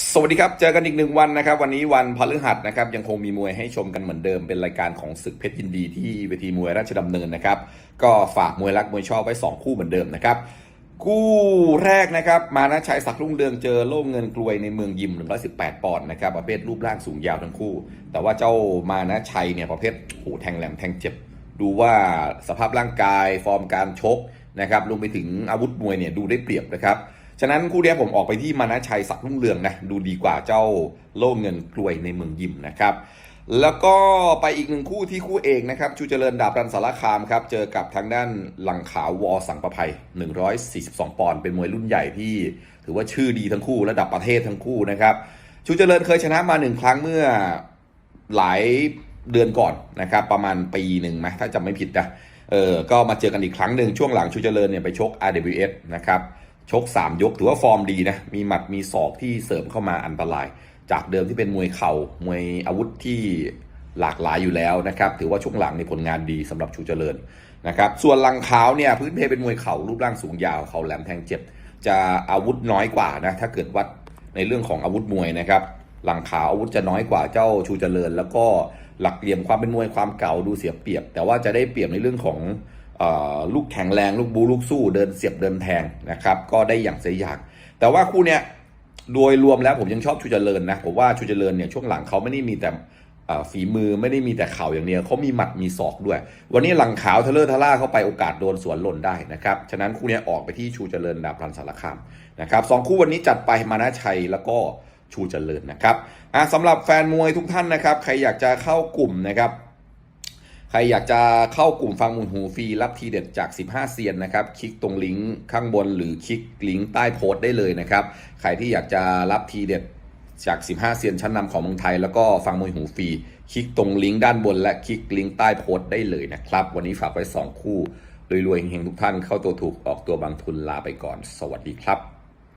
สวัสดีครับ เจอกันอีกหนึ่งวันนะครับ วันนี้วันพฤหัสนะครับ ยังคงมีมวยให้ชมกันเหมือนเดิม เป็นรายการของศึกเพชรยินดีที่เวทีมวยราชดำเนินนะครับ ก็ฝากมวยรักมวยชอบไว้ 2 คู่เหมือนเดิมนะครับ คู่แรกนะครับ มานะชัยศักดิ์รุ่งเรืองเจอโล่เงินกลวยในเมืองยิม 118 ปอนด์นะครับ ประเภทรูปร่างสูงยาวทั้งคู่ แต่ว่าเจ้ามานะชัยเนี่ยประเภทโหแทงแหลมแทงเจ็บ ดูว่าสภาพร่างกายฟอร์มการชกนะครับรวมไปถึงอาวุธมวยเนี่ยดูได้เปรียบนะครับ ฉะนั้นคู่เนี้ยผมออกไปที่มานะชัยศักดิ์รุ่งเรืองนะดูดีกว่าเจ้าโล่เงินกลวยในเมืองยิมนะครับแล้วก็ไปอีกหนึ่งคู่ที่คู่เอกนะครับชูเจริญดาบรันสารคามครับเจอกับทางด้านหลังขาววอสังประภัย 142 ปอนด์เป็นมวยรุ่นใหญ่ที่ ถือว่าชื่อดีทั้งคู่ระดับประเทศทั้งคู่นะครับชูเจริญเคยชนะมาหนึ่งครั้งเมื่อหลายเดือนก่อนนะครับประมาณปีหนึ่งไหมถ้าจำไม่ผิดนะเออก็มาเจอกันอีกครั้งหนึ่งช่วงหลังชูเจริญเนี่ยไปชก RWS นะครับ ชก 3 ยกถือว่าฟอร์มดีนะ มีหมัดมีศอกที่เสริมเข้ามาอันตราย จากเดิมที่เป็นมวยเข่ามวยอาวุธที่หลากหลายอยู่แล้วนะครับ ถือว่าช่วงหลังในผลงานดีสำหรับชูเจริญนะครับ ส่วนลังขาวเนี่ยพื้นเพเป็นมวยเข่ารูปร่างสูงยาวเข่าแหลมแทงเจ็บ จะอาวุธน้อยกว่านะถ้าเกิดวัดในเรื่องของอาวุธมวยนะครับหลังขาวอาวุธจะน้อยกว่าเจ้าชูเจริญ แล้วก็หลักเหลี่ยมความเป็นมวยความเก่าดูเสียเปรียบ แต่ว่าจะได้เปรียบในเรื่องของ ลูกแข็งแรงลูกบูลูกสู้เดินเสียบเดินแทงนะครับก็ได้อย่างเสียอย่าง แต่ว่าคู่เนี้ยโดยรวมแล้วผมยังชอบชูเจริญนะผมว่าชูเจริญเนี่ยช่วงหลังเขาไม่ได้มีแต่ฝีมือไม่ได้มีแต่เข่าอย่างเดียวเขามีหมัดมีศอกด้วย วันนี้หลังขาวทะเลอร์ทะล่าเข้าไปโอกาสโดนสวนหล่นได้นะครับฉะนั้นคู่เนี้ยออกไปที่ชูเจริญดาบรันสารคามนะครับสองคู่วันนี้จัดไปมานะชัยแล้วก็ชูเจริญนะครับสำหรับแฟนมวยทุกท่านนะครับใครอยากจะเข้ากลุ่มนะครับ ใครอยากจะเข้ากลุ่มฟังมูลหูฟรีรับทีเด็ดจาก 15 เซียนนะครับ คลิกตรงลิงก์ข้างบนหรือคลิกลิงก์ใต้โพสต์ได้เลยนะครับ ใครที่อยากจะรับทีเด็ดจาก 15 เซียนชั้นนำของเมืองไทย แล้วก็ฟังมวยหูฟรี คลิกตรงลิงก์ด้านบน และคลิกลิงก์ใต้โพสต์ได้เลยนะครับ วันนี้ฝากไว้ 2 คู่รวยๆเฮงๆทุกท่านเข้าตัวถูกออกตัวบางทุนลาไปก่อน สวัสดีครับ